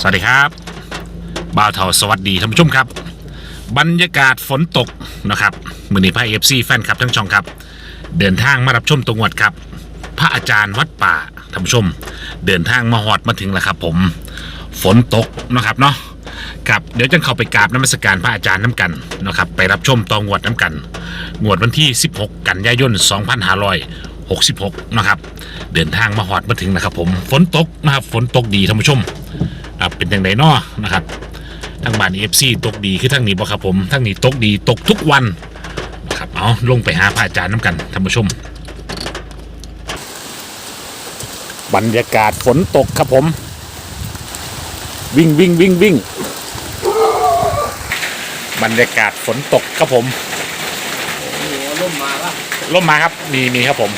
สวัสดีครับบ่าวเทาสวัสดีท่านผู้ชมครับ บรรยากาศฝนตกนะครับมือนี้พระเอฟซีแฟนคลับทั้งช่องครับ เดินทางมารับชมตรงวัดครับ พระอาจารย์วัดป่าท่านผู้ชม เดินทางมาหอดมาถึงแล้วครับ ผมฝนตกนะครับเนาะครับเดี๋ยวจะเข้าไปกราบน้ำมศการพระอาจารย์น้ำกันนะครับไปรับชมตองวดน้ำกันงวดวันที่ 16 กันยายน 2566 นะครับ เดินทางมาหอดมาถึงนะครับผมฝนตกนะครับฝนตกดีท่านผู้ชม ครับเป็นอย่างไรนอนะครับทางบ้านเอฟซีตกดีคือทางนี้บ่ครับผมทางนี้ตกดีตกทุกวันนะครับเอาลงไปหาพระอาจารย์น้ำกันท่านผู้ชม บรรยากาศฝนตกครับผม วิ่งวิ่งวิ่งวิ่งบรรยากาศฝนตกครับผมร่มมาละร่มมาครับมีมีครับผม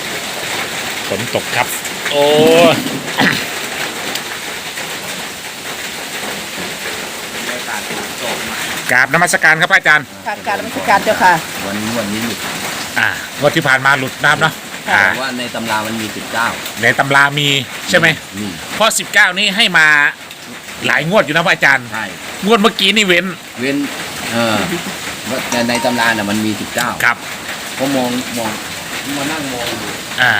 ฝนตกครับ โอ้ บรรยากาศฝนต กมากราบนมัสการครับพระอาจารย์ ทางการราชการเจ้าค่ะ วันนี้วันนี้หยุดอ่างวดที่ผ่านมาหลุดน้ำเนาะค่ะ อ่าแต่ว่าในตำรามันมีสิบเก้าในตำรามีใช่ไหมนี่เพราะ19นี้ให้มาหลายงวดอยู่นะพระอาจารย์ ใช่ งวดเมื่อกี้นี่เว้นเว้นเออว่าในในตำราน่ะมันมีสิบเก้าครับก็มองมอง มานั่งมองดูอ่า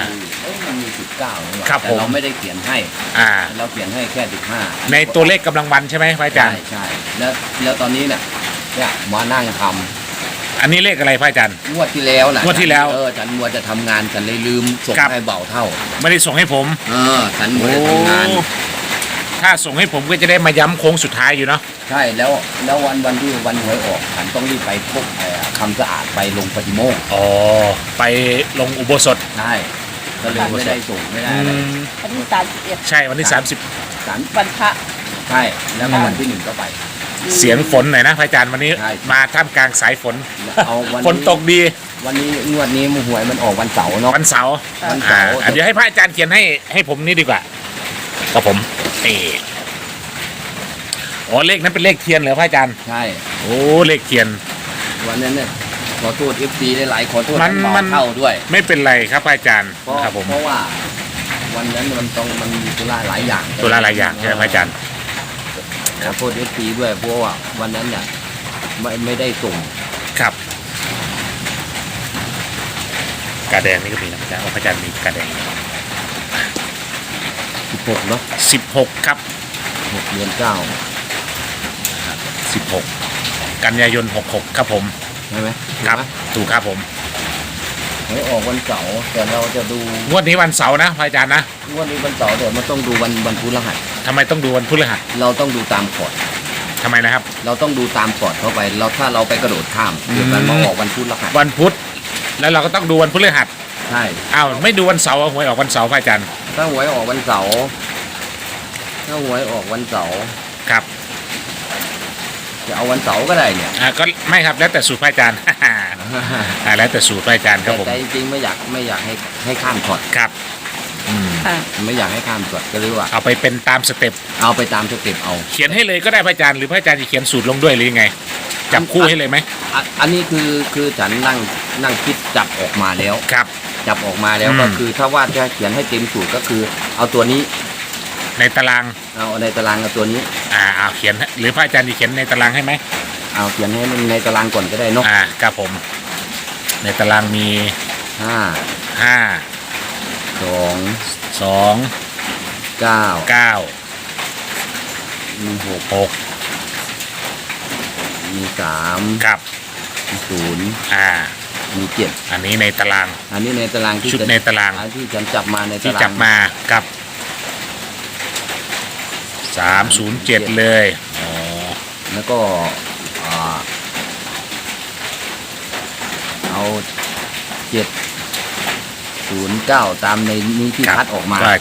เอ้ยมันมีสิบเก้าครับแต่ผม เราไม่ได้เขียนให้ อ่า เราเขียนให้แค่สิบห้าในตัวเลขกำลังวันใช่ไหมพระอาจารใช่ย์ ใช่แล้วแล้วตอนนี้เนี่ยเนี่ยมานั่งทอันนี้เลขอะไรพระอาจารย์ำงวดที่แล้วนะงวดที่แล้วเออฉันมัวจะทำงานฉันเลยลืมส่งครับ ให้เบาเท่า ไม่ได้ส่งให้ผม เออฉันมัวจะทำงานโอ้ถ้าส่งให้ผมก็จะได้มาย้ำโค้งสุดท้ายอยู่เนาะ ใช่แล้วแล้ววันวันที่วันหวยออกฉันต้องรีบไปพบเอ่อ คำสะอาดไปลงปฏิโมกข์อ๋อ ไปลงอุโบสถใช่ก็เลยไม่ได้ส่งไม่ได้อะไรอืมวันที่สามสิบเอ็ดใช่วันที่ สามวันพระ ใช่แล้วก็วันที่หนึ่งก็ไป 30 เสียงฝนหน่อยนะพระอาจารย์วันนี้ ใช่ มาท่ามกลางสายฝน เอาวันฝนตกดีวันนี้งวดนี้หวยมันออกวันเสาร์เนาะ วันเสาร์วันอ่าเสาร์ อะเดี๋ยวให้พระอาจารย์เขียนให้ให้ผมนี่ดีกว่าครับผมนี่อ๋อเลขนั้นเป็นเลขเทียนเหรอพระอาจารย์ ใช่ โอ้เลขเทียน วันนั้นเนี่ยขอโทษเอฟซีได้หลายขอโทษมันท่านเบามัน เท่าด้วย ไม่เป็นไรครับพระอาจารย์เพราะครับผมเพราะว่า วันนั้นมันต้องมันมีธุระหลายอย่างตัวละหลายอย่างใช่ไหมพระอาจารย์ ขอโทษเอฟซีด้วยเพราะว่าวันนั้นเนี่ยไม่ไม่ได้ส่งครับ กาแดงนี่ก็มีนะพระอาจารย์ว่าพระอาจารย์มีกาแดง16เนาะสิบหกครับ6เดือนเก้าสิบหก กันยายนหกหกครับผม ใช่ไหมครับถูกไหมถูกครับผมหวยออกวันเสาร์แต่เราจะดูงวดนี้วันเสาร์นะพระอาจารย์นะงวันนี้วันเสาร์แต่มันต้องดูวันวันพุธรหัสทำไมต้องดูวันพฤหัสเราต้องดูตามกฎทำไมนะครับ เราต้องดูตามกฎเข้าไป เราถ้าเราไปกระโดดข้ามอืมเดี๋ยวมันมาออกวันพุธรหัสวันพุธแล้วเราก็ต้องดูวันพฤหัสใช่อ้าวไม่ดูวันเสาร์อะหวยออกวันเสาร์พระอาจารย์ถ้าหวยออกวันเสาร์ถ้าหวยออกวันเสาร์ครับ จะเอาวันเสาร์ก็ได้เนี่ยอ่าก็ไม่ครับแล้วแต่สูตรพระอาจารย์ อ่าแล้วแต่สูตรพระอาจารย์คแต่รับผมแต่จริงๆไม่อยากไม่อยากให้ให้ข้ามช็อตครับอืมค่ะ ไม่อยากให้ข้ามช็อตก็เลยว่าเอาไปเป็นตามสเต็ปเอาไปตามสเต็ปเอาเขียนให้เลยก็ได้พระอาจารย์หรือพระอาจารย์จะเขียนสูตรลงด้วยหรือยังไงจับคู่ให้เลยไหมอะอันนี้คือคือฉันนั่งนั่งคิดจับออกมาแล้ว ครับ จับออกมาแล้วอืม ก็คือถ้าว่าจะเขียนให้เต็มสูตรก็คือ เอาตัวนี้ ในตาราง เอาในตารางเอาตัวนี้ อ่าเอาเขียนให้หรือพระอาจารย์จะเขียนในตารางให้ไหมเอาเขียนให้มันในตารางก่อนก็ได้เนาะอ่าครับผม ในตารางมีห้าห้าสองสองเก้าเก้ามีหกหกมีสามครับมีศูนย์อ่า มีเจ็ดอันนี้ในตาราง อันนี้ในตารางที่ชุดฉันในตาราง อันที่ฉันจับมาในที่ตารางจับมากับ สามศูนย์เจ็ดเลยอ๋อแล้วก็อ่าเอาเจ็ดศูนย์เก้าตามในนี้ที่ครับคัดออกมา ก็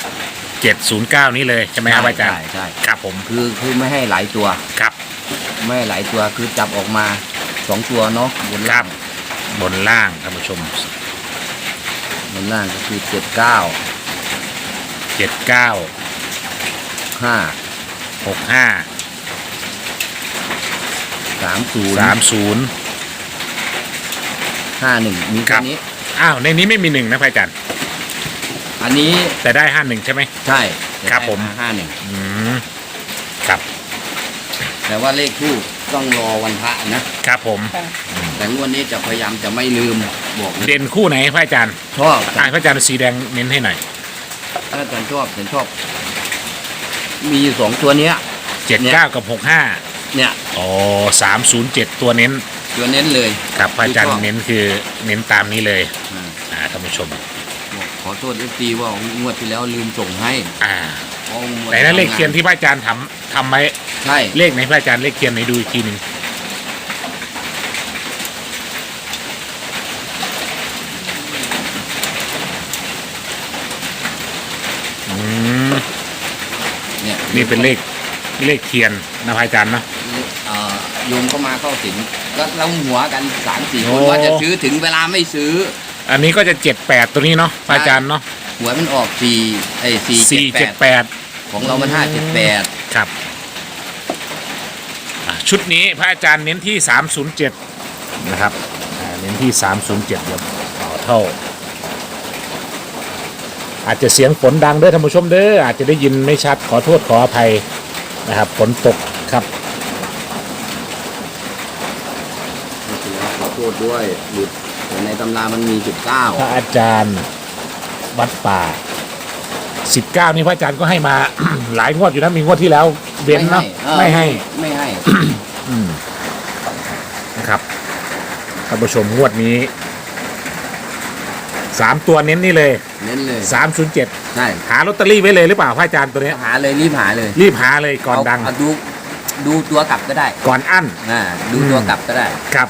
เจ็ดศูนย์เก้านี้เลยใช่ไหมครับอาจารย์ใช่ใช่ครับผมคือคือไม่ให้หลายตัวครับ ไม่ให้หลายตัวคือจับออกมาสองตัวเนาะบนครัล่าบงบนล่างท่านผู้ชม บนล่างก็คือเจ็ดเก้าเจ็ดเก้าห้า หกห้าสามศูนย์สามศูนย์ห้าหนึ่งมีครัแค่บนี้ อ้าวในนี้ไม่มีหนึ่งนะพระอาจารย์อันนี้แต่ได้ห้าหนึ่งใช่ไหมใช่ครับผมห้าหนึ่งอืมครับ แต่ว่าเลขทูบต้องรอวันพระนะครับผมค่ะแต่งวดนี้จะพยายามจะไม่ลืมบอกนะเด่นคู่ไหนพระอาจารย์ชอบอ่าพระอาจารย์สีแดงเน้นให้หน่อยถ้าอาจารย์ชอบฉันชอบ มีอยู่สองตัวเนี้ย เจ็ดเก้ากับหกห้าเนี่ยอ๋อสามศูนย์เจ็ดตัวเน้น ตัวเน้นเลยครับพระอาจารย์ที่ชอบเน้นคือเน้นตามนี้เลยอ่าอ่าท่านผู้ชมบอกขอโทษเอฟซีว่างวดที่แล้วลืมส่งให้อ่าเพราะงวดไหนนั้นเลขทำงาเทียนที่พระอาจารย์ทำทำไว้ใช่เลขไหนพระอาจารย์เลขเทียนไหนดูอีกทีหนึ่ง นี่ยนี่เป็นเลขเลขเทียนนะพระอาจารย์เนาะ เอ่อโยมเข้ามาเข้าสินก็เล่าหัวกันสามสี่คนโอ้ ว่าจะซื้อถึงเวลาไม่ซื้อ อันนี้ก็จะเจ็ดแปดตัวนี้เนาะพระอาจารย์เนาะหวยมันออกสี่ไอ้สี่สี่เจ็เจ็ดดแปดแปดของเรามันห้าเจ็ดแปดครับอะชุดนี้พระอาจารย์เน้นที่สามศูนย์เจ็ดนะครับอ่าเน้นที่สามศูนย์เจ็ดเดี๋ยวต่อเท่า อาจจะเสียงฝนดังเด้อท่านผู้ชมเด้ออาจจะได้ยินไม่ชัดขอโทษขออภัยนะครับฝนตกครับขอโทษด้วยหลุดแต่ในตำรามันมีสิบเก้าพระอาจารย์วัดป่าสิบเก้านี่พระอาจารย์ก็ให้มา หลายงวดอยู่นะมีงวดที่แล้วเว้นเนาะไม่ให้ไม่ให้อืมนะครับท่านผู้ชมงวดนี้สามตัวเน้นนี่เลย เน้นเลยสามศูนย์เจ็ดใช่หาลอตเตอรี่ไว้เลยหรือเปล่าพระอาจารย์ตัวเนี้ยหาเลยรีบหาเลยรีบหาเลยก่อนดังเาดูดูตัวกลับก็ได้ก่อนอั้นอ่าดูตัวกลับก็ได้ครับ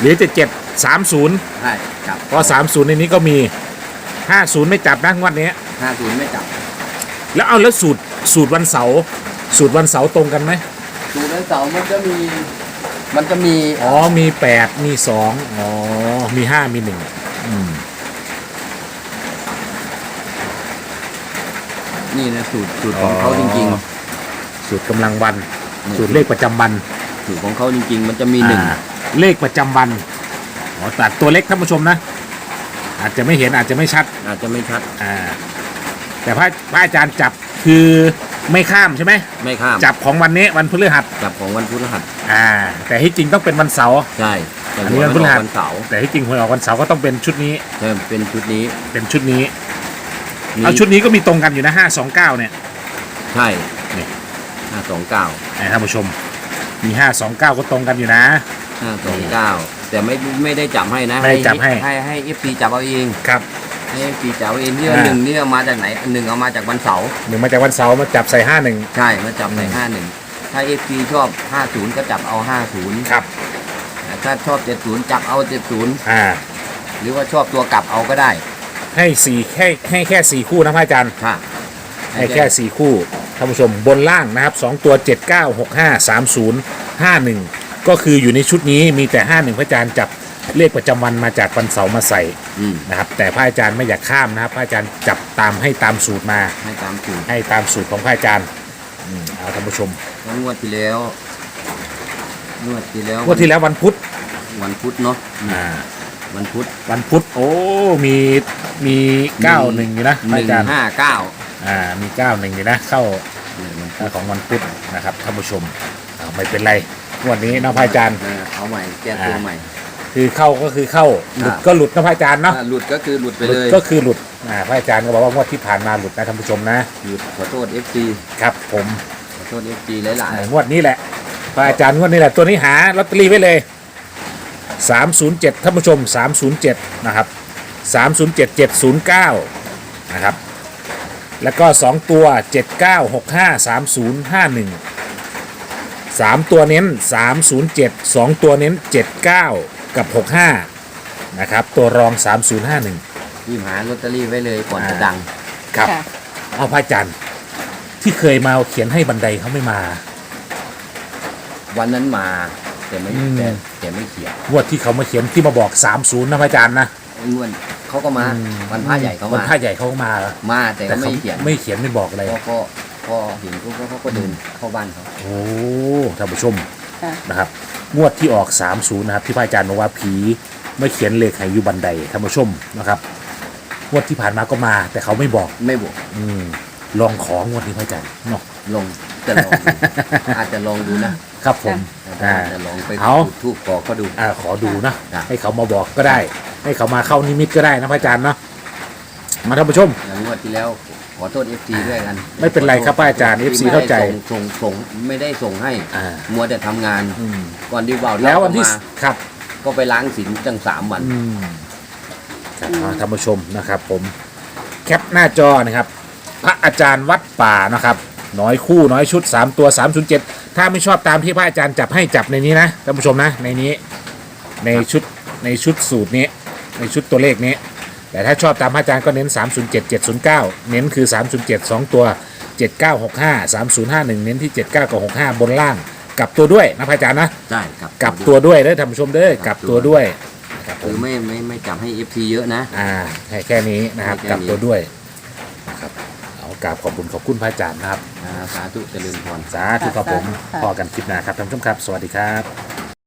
หรือจะเจ็ดสามศูนย์ใช่กลับเพราะสามศูนย์ในนี้ก็มีห้าศูนย์ไม่จับนะงวดนี้ ห้าศูนย์ไม่จับแล้วเอาแล้วสูตรสูตรวันเสาร์สูตรวันเสาร์ตรงกันไหมดูแล้วเสาร์มันจะมี มันจะมี อ๋อมีแปดมีสองอ๋อมีห้ามีหนึ่งอืม นี่นะสูตรสูตรของเขาจริงสูตรกำลังวันๆสูตรเลขประจำวันสูตรของเขาจริง ๆ มันจะมีหนึ่งอ่าเลขประจำวันอ๋อตัดตัวเล็กท่านผู้ชมนะ อาจจะไม่เห็นอาจจะไม่ชัดอาจจะไม่ชัดอ่าแต่พระพระอาจารย์จับคือไม่ข้ามใช่ไหมไม่ข้ามจับของวันนี้วันพฤหัสจับของวันพฤหัสอ่า แต่ที่จริงต้องเป็นวันเสาร์ ใช่แต่อันนี้หัววันพฤหัส วันเสาร์แต่ที่จริงหวยออกวันเสาร์ก็ต้องเป็นชุดนี้ ใช่เป็นชุดนี้เป็นชุดนี้มี เอาชุดนี้ก็มีตรงกันอยู่นะห้าสองเก้าเนี่ย ใช่นี่ ห้าสองเก้านะท่านผู้ชม มีห้าสองเก้าก็ตรงกันอยู่นะ ห้าสองเก้าแต่ไม่ไม่ได้จับให้นะไม่ได้จับให้ ให้ให้เอฟซีจับเอาเองครับ ให้เอฟซีจับเอาเองนี่อ่า หนึ่งนี่เอามาจากไหนอันหนึ่งเอามาจากวันเสาร์หนึ่งมาจากวันเสาร์มาจับใส่ห้าหนึ่ง ใช่มาจับในอืม ห้าหนึ่งถ้าเอฟซีชอบห้าศูนย์ก็จับเอาห้าศูนย์ครับ ถ้าชอบเจ็ดศูนย์จับเอาเจ็ดศูนย์อ่า หรือว่าชอบตัวกลับเอาก็ได้ ให้สี่แค่ให้แค่สี่คู่นะพระอาจารย์ค่ะให้แค่สี่คู่ท่านผู้ชมบนล่างนะครับสองตัวเจ็ดเก้าหกห้าสามศูนย์ห้าหนึ่งก็คืออยู่ในชุดนี้มีแต่ห้าหนึ่งพระอาจารย์จับเลขประจำวันมาจากวันเสาร์มาใส่อืมนะครับ แต่พระอาจารย์ไม่อยากข้ามนะครับพระอาจารย์จับตามให้ตามสูตรมา ให้ตามสูตรให้ตามสูตรของพระอาจารย์อืมเอาท่านผู้ชมแล้วงวดที่แล้วงวดที่แล้วงวดที่แล้ววันพุธวันพุธเนาะอ่า วันพุธวันพุธโอ้มีมีเก้าหนึ่งอยู่นะพหระนึ่งอาจารย์ห้าเก้าอ่ามีเก้าหนึ่งอยู่นะ เข้าของวันพุธนะครับท่านผู้ชมอ่าไม่เป็นไรงวดนี้นะพระอาจารย์ เออเอาใหม่แก้ตัวอ่า ใหม่ คือเข้าก็คือเข้าหลุดอ่าก็หลุดนะพระอาจารย์เนาะถ้าหลุดก็คือหลุดไปหลุเลดยก็คือหลุดอ่าพระอาจารย์ก็บอกว่างวดที่ผ่านมาหลุดนะท่านผู้ชมนะหลุดขอโทษ FC ครับ ผมขอโทษ FC หลาย อ่างวดนี้แหละพระอาจารย์งวดนี้แหละตัวนี้หาลอตเตอรี่ไว้เลย 307ท่านผู้ชม 307 นะครับ 307 709 นะครับ แล้วก็ 2 ตัว 7965 3051 3 ตัวเน้น 307 2 ตัวเน้น 79 กับ 65 นะครับ ตัวรอง 3051ๆที่หาลอตเตอรี่ไว้เลยก่อนจะอ่าดัง ครับ ค่ะ เอาพระอาจารย์ที่เคยมาเขียนให้บันไดเขาไม่มา วันนั้นมา แต่ไม่อืมแต่แต่ไม่เขียนงวดที่เขามาเขียนที่มาบอก30นะพระอาจารย์นะงวดเขาก็มาวันพระใหญ่เขาวันมาพระใหญ่เขาก็มามาแต่แต่ก็เขาไม่เขียนไม่เขียนไม่บอกอะไรพอก็พอเห็นปุ๊บเขาก็เดินเข้าบ้านเขาโอ้ท่านผู้ชมค่ะนะครับงวดที่ออก30นะครับที่พระอาจารย์บอกว่าผีไม่เขียนเลขให้อยู่บันไดท่านผู้ชมนะครับงวดที่ผ่านมาก็มา แต่เขาไม่บอกไม่บอก อืมลองของวดนี้พระอาจารย์เนาะลงจะลองดูอาจจะลองดูนะ ครับผมถ้าอ่า จะลองไปเอาจุดทูบขอเขาดู อ่าขอดูนะครับให้เขามาบอกก็ได้ ให้เขามาเข้านิมิตก็ได้นะพระอาจารย์เนาะมาท่านผู้ชม อย่างงวดที่แล้วขอโทษเอฟซีด้วยกันไม่เป็นไรครับพระอาจารย์ FC เข้าใจ ที่ไม่ได้ส่งส่งส่งไม่ได้ส่งให้อ่ามัวแต่ทำงานอืมก่อนที่เบาแล้ววันที่มาครับก็ไปล้างสินตั้งสามวัน อืมครับอ่าท่านผู้ชมนะครับ ผมแคปหน้าจอนะครับ พระอาจารย์วัดป่านะครับ น้อยคู่น้อยชุด 3 ตัว 307 ถ้าไม่ชอบตามที่พระอาจารย์จับให้จับในนี้นะท่านผู้ชมนะในนี้ในชุดในชุดสูตรนี้ในชุดตัวเลขนี้ แต่ถ้าชอบตามพระอาจารย์ก็เน้น 307 709 เน้นคือ 307 2 ตัว 7965 3051 เน้นที่ 79 กับ65 บนล่าง กลับตัวด้วยนะพระอาจารย์นะใช่ครับกลับตัวด้วยเด้อท่านผู้ชมเด้อกลับตัวด้วยนะครับผคือมไม่ไม่ไม่จับให้เอฟซีเยอะนะอ่าให้แค่นี้นะครับให้กแค่ลับนี้ตัวด้วยนะครับเอา กราบขอบคุณขอบคุณพระอาจารย์นะครับอ่าสาธุเจริญพร สาธุครับผมค่ะพอกันคลิปหน้าครับท่านผู้ชมครับ สวัสดีครับ